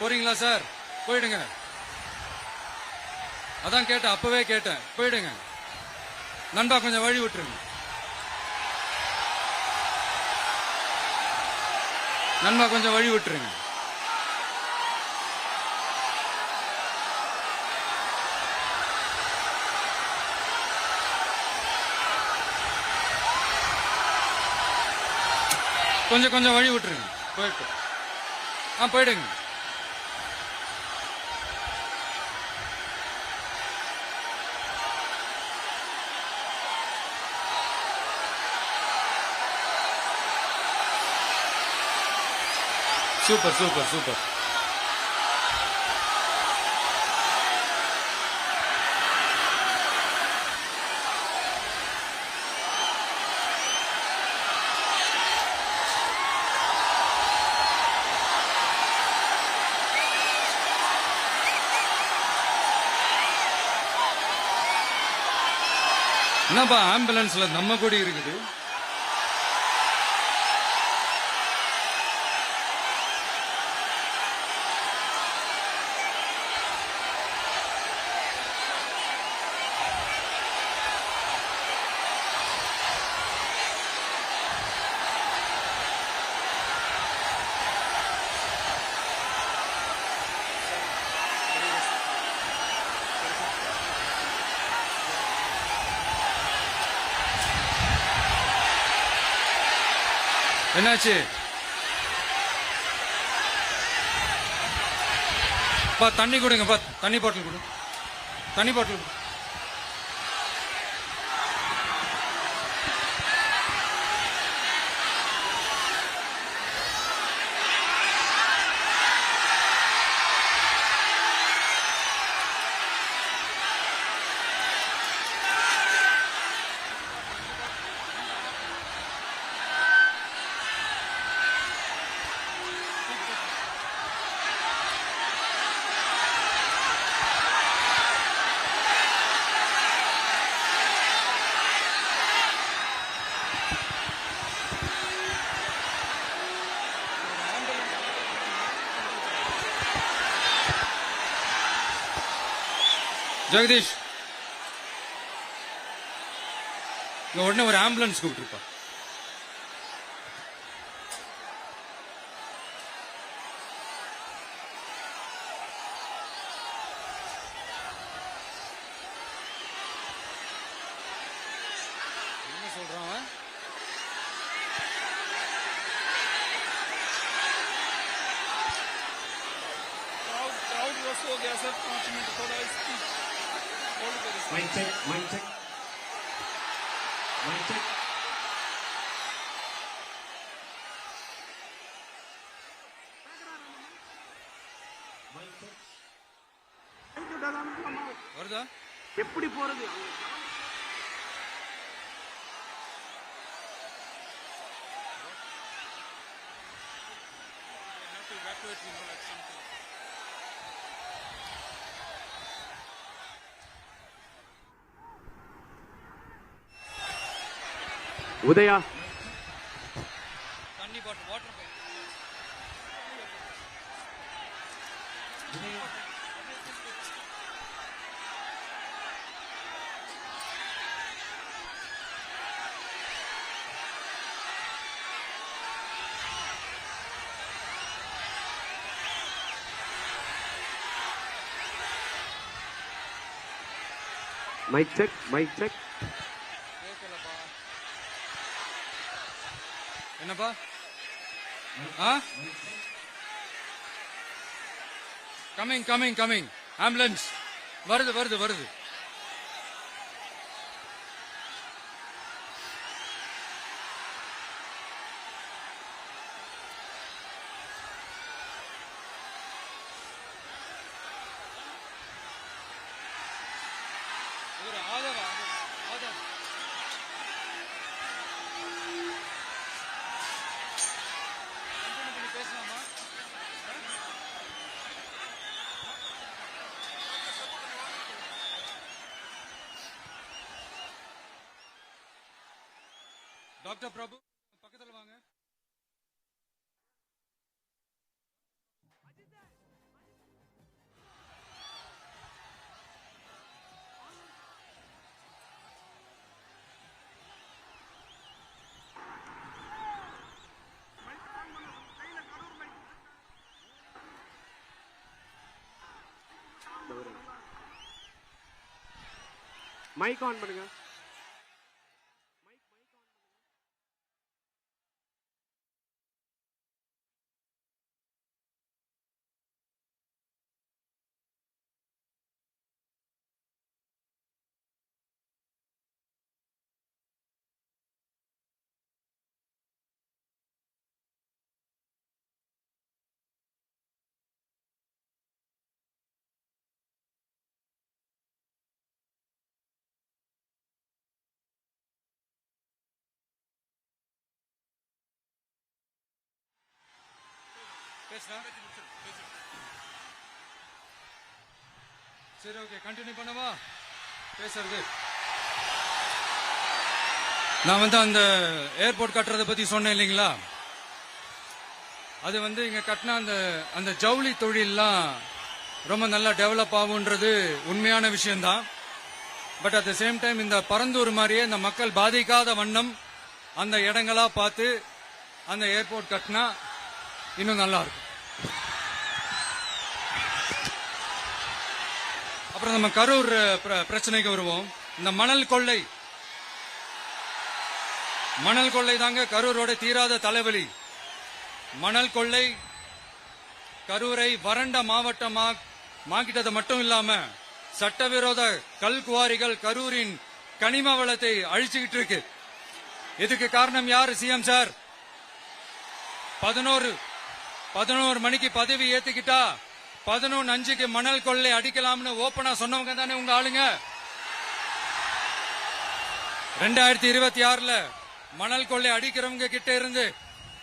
போறீங்களா சார்? போயிடுங்க. அதான் கேட்டேன் அப்பவே கேட்டேன். போயிடுங்க. நண்பா கொஞ்சம் வழி விட்டுருங்க. நண்பா கொஞ்சம் வழி விட்டுருங்க. கொஞ்சம் கொஞ்சம் வழி விட்டுருங்க. போயிட்டு. ஆ போயிடுங்க. சூப்பர் சூப்பர் சூப்பர் என்னப்பா ஆம்புலன்ஸ்ல நம்ம கொடி இருக்குது. என்னாச்சு? பா தண்ணி கொடுங்க பா. தண்ணி பாட்டில் கொடு. தண்ணி பாட்டில் கொடு. ஜெகதீஷ் இங்க உடனே ஒரு ஆம்புலன்ஸ் கூப்பிட்டுருப்பா என்ன சொல்றான் அவன்? क्राउड क्राउड वॉश हो गया सर पाँच मिनट थोड़ा स्पीच होल्ड करिए sir Mic check, mic check. Mic check. வருதா எப்படி போறது உதயா தண்ணி bottle water mic check mic check என்னப்பா? ஆ? கமிங் கமிங் கமிங் ஆம்புலன்ஸ் வருது வருது வருது. டாக்டர் பிரபு பக்கத்தில் வாங்க. மைக் ஆன் பண்ணுங்க. சரி ஓகே கண்டினியூ பண்ணவா? பேசுறது. நான் வந்து அந்த ஏர்போர்ட் கட்டுறதை பத்தி சொன்னேன் இல்லைங்களா? அது வந்து இங்க கட்டின அந்த அந்த ஜவுளி தொழில்லாம் ரொம்ப நல்லா டெவலப் ஆகுன்றது உண்மையான விஷயம்தான். But at the same time இந்த பரந்தூர் மாதிரியே இந்த மக்கள் பாதிக்காத வண்ணம் அந்த இடங்களா பார்த்து அந்த ஏர்போர்ட் கட்டினா இன்னும் நல்லா இருக்கும். அப்புறம் நம்ம கரூர் பிர- பிரச்சனைக்கு வருவோம். இந்த மணல் கொள்ளை. மணல் கொள்ளை தாங்க கரூரோட தீராத தலைவலி. மணல் கொள்ளை கரூரை வறண்ட மாவட்டமா மாக்கிட்டது மட்டும் இல்லாம சட்டவிரோத கல் குவாரிகள் கரூரின் கனிம வளத்தை அழிச்சுக்கிட்டு இருக்கு. இதுக்கு காரணம் யாரு சிஎம் சார்? பதினோரு பதினோரு மணிக்கு பதவி ஏத்துக்கிட்டா பதினொன்னு அஞ்சுக்கு மணல் கொள்ளை அடிக்கலாம்னு ஓப்பனா சொன்னவங்க தானே உங்க ஆளுங்க? ரெண்டாயிரத்தி இருபத்தி ஆறுல மணல் கொள்ளை அடிக்கிறவங்க கிட்ட இருந்து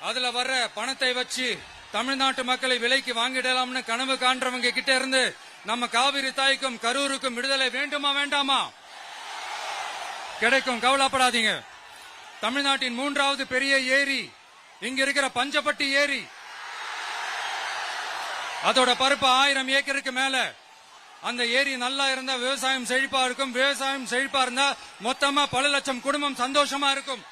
அதுல வர்ற பணத்தை வச்சு தமிழ்நாட்டு மக்களை விலைக்கு வாங்கிடலாம்னு கனவு காண்றவங்க கிட்ட இருந்து நம்ம காவிரி தாய்க்கும் கரூருக்கும் விடுதலை வேண்டுமா வேண்டாமா? கிடைக்கும் கவலைப்படாதீங்க. தமிழ்நாட்டின் மூன்றாவது பெரிய ஏரி இங்க இருக்கிற பஞ்சப்பட்டி ஏரி அதோட பருப்பு ஆயிரம் ஏக்கருக்கு மேல. அந்த ஏரி நல்லா இருந்தா விவசாயம் செழிப்பா இருக்கும். விவசாயம் செழிப்பா இருந்தா மொத்தமா பல லட்சம் குடும்பம் சந்தோஷமா இருக்கும்.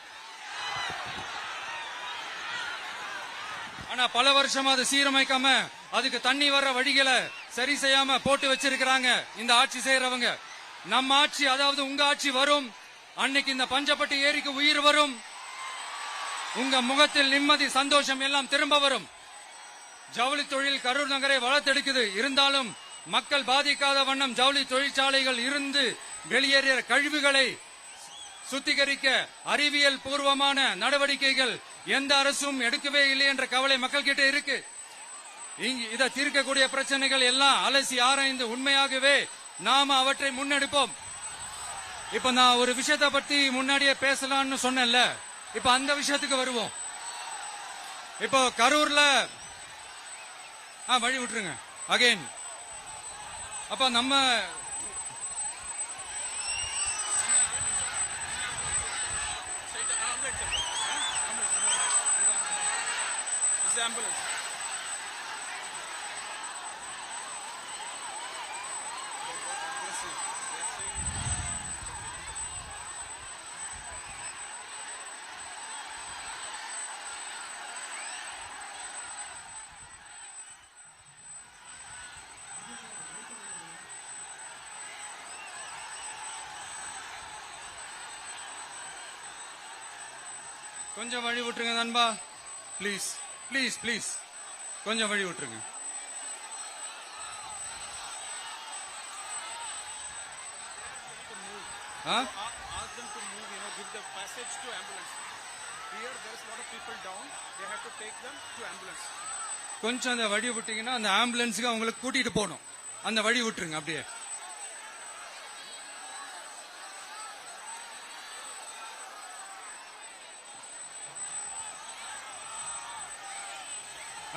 ஆனா பல வருஷமா அது சீரமைக்காம அதுக்கு தண்ணி வர்ற வழிகளை சரி செய்யாம போட்டு வச்சிருக்கிறாங்க இந்த ஆட்சி செய்யறவங்க நம்ம ஆட்சி அதாவது உங்க ஆட்சி வரும். அன்னைக்கு இந்த பஞ்சப்பட்டு ஏரிக்கு உயிர் வரும். உங்க முகத்தில் நிம்மதி சந்தோஷம் எல்லாம் திரும்ப வரும். ஜவுளி தொழில் கரூர் நகரை வளர்த்தெடுக்குது. இருந்தாலும் மக்கள் பாதிக்காத வண்ணம் ஜவுளி தொழிற்சாலைகள் இருந்து வெளியேறிய கழிவுகளை சுத்திகரிக்க அறிவியல் பூர்வமான நடவடிக்கைகள் எந்த அரசும் எடுக்கவே இல்லை என்ற கவலை மக்கள் கிட்ட இருக்கு இதை தீர்க்கக்கூடிய பிரச்சனைகள் எல்லாம் அலசி ஆராய்ந்து உண்மையாகவே நாம அவற்றை முன்னெடுப்போம். இப்ப நான் ஒரு விஷயத்தை பத்தி முன்னாடியே பேசலாம்னு சொன்னேன்ல. இப்ப அந்த விஷயத்துக்கு வருவோம். இப்போ கரூர்ல ஆ வழி விட்டுருங்க. அகைன் அப்ப நம்ம ambulance. கொஞ்சம் வழி விட்டுருங்க நண்பா ப்ளீஸ் ப்ளீஸ் ப்ளீஸ் கொஞ்சம் வழி விட்டுருங்க ஆ A- Ask them to move, you know, give the passage to ambulance. Here there is a lot of people down. They have to take them to ambulance. கொஞ்சம் அந்த வழி விட்டீங்கன்னா அந்த ஆம்புலன்ஸுக்கு அவங்களுக்கு கூட்டிட்டு போகணும் அந்த வழி விட்டுருங்க அப்படியே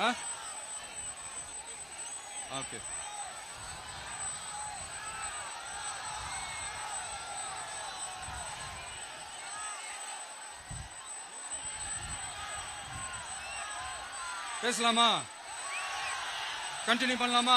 ஆ ஓகே பேசலாமா? கண்டினியூ பண்ணலாமா?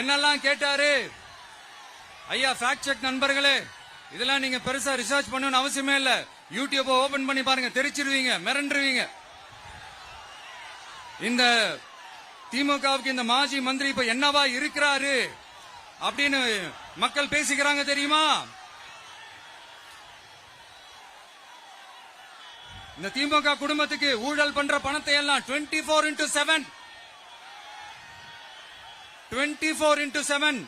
என்னெல்லாம் கேட்டாரு? ஐயா ஃபேக்ட் செக் நண்பர்களே இதெல்லாம் நீங்க பெருசா ரிசர்ச் பண்ணணும்னு அவசியமே இல்ல. யூடியூப் ஓபன் பண்ணி பாருங்க தெரிச்சிருவீங்க மிரண்டுருவீங்க. இந்த திமுகவுக்கு இந்த மாஜி மந்திரி இப்ப என்னவா இருக்கிறாரு அப்படின்னு மக்கள் பேசிக்கிறாங்க தெரியுமா? இந்த திமுக குடும்பத்துக்கு ஊழல் பண்ற பணத்தை எல்லாம் twenty four into seven twenty four into seven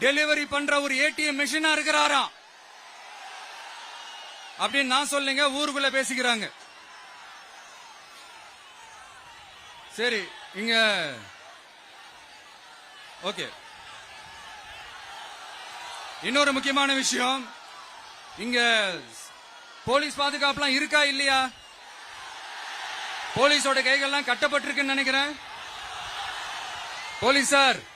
delivery பண்ற ஒரு ஏடிஎம் மிஷினா இருக்கிறாராம் அப்படின்னு நான் சொல்லுங்க ஊருக்குள்ள பேசிக்கிறாங்க. சரி இங்க. ஓகே. இன்னொரு முக்கியமான விஷயம். இங்க போலீஸ் பாதுகாப்புலாம் இருக்கா இல்லையா? போலீஸோட கைகள்லாம் கட்டப்பட்டிருக்குன்னு நினைக்கிறேன். போலீஸ் சார்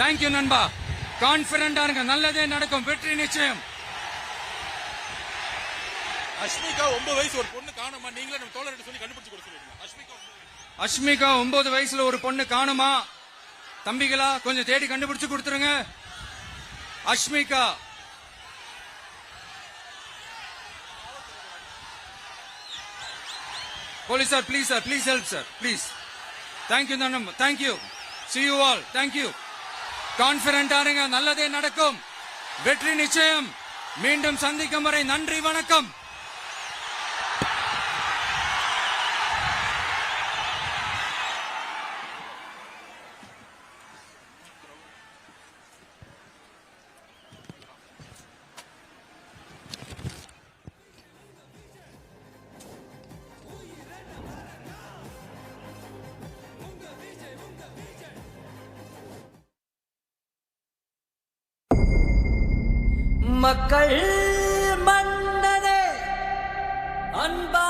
தேங்க்யூ நண்பா. கான்பிடண்டா இருங்க. நல்லதே நடக்கும். வெற்றி நிச்சயம். அஷ்மிகா ஒன்பது வயசு ஒரு பொண்ணு காணுமா? நீங்களே நம்ம தோழர்கிட்ட சொல்லி கண்டுபிடிச்சு சொல்லிருங்க அஷ்மிகா. அஷ்மிகா ஒன்பது வயசுல ஒரு பொண்ணு காணுமா? தம்பிகளா கொஞ்சம் தேடி கண்டுபிடிச்சு கொடுத்துருங்க. Ashmika. Police sir please sir please help sir please thank you தான் thank you see you all thank you கான்பிடண்டா இருங்க நல்லதே நடக்கும். வெற்றி நிச்சயம். மீண்டும் சந்திக்கும் வரை நன்றி வணக்கம். மக்கள் மன்னரே அன்பா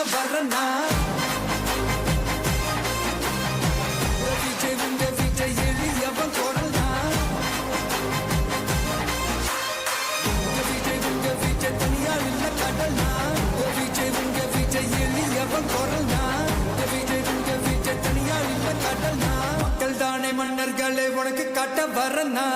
என்ன வர்றனா விஜய் உங்க விஜய் எளியவன் குரல்னா? உங்க விஜய் உங்க விஜய் தனியா இல்ல கடல்னா? உங்க விஜய் உங்க விஜய் எளியவன் குரல்னா? உங்க விஜய் உங்க விஜய் தனியா இல்ல கடல்னா? மக்கள் தானே மன்னர்களே உனக்கு கட்ட வரனா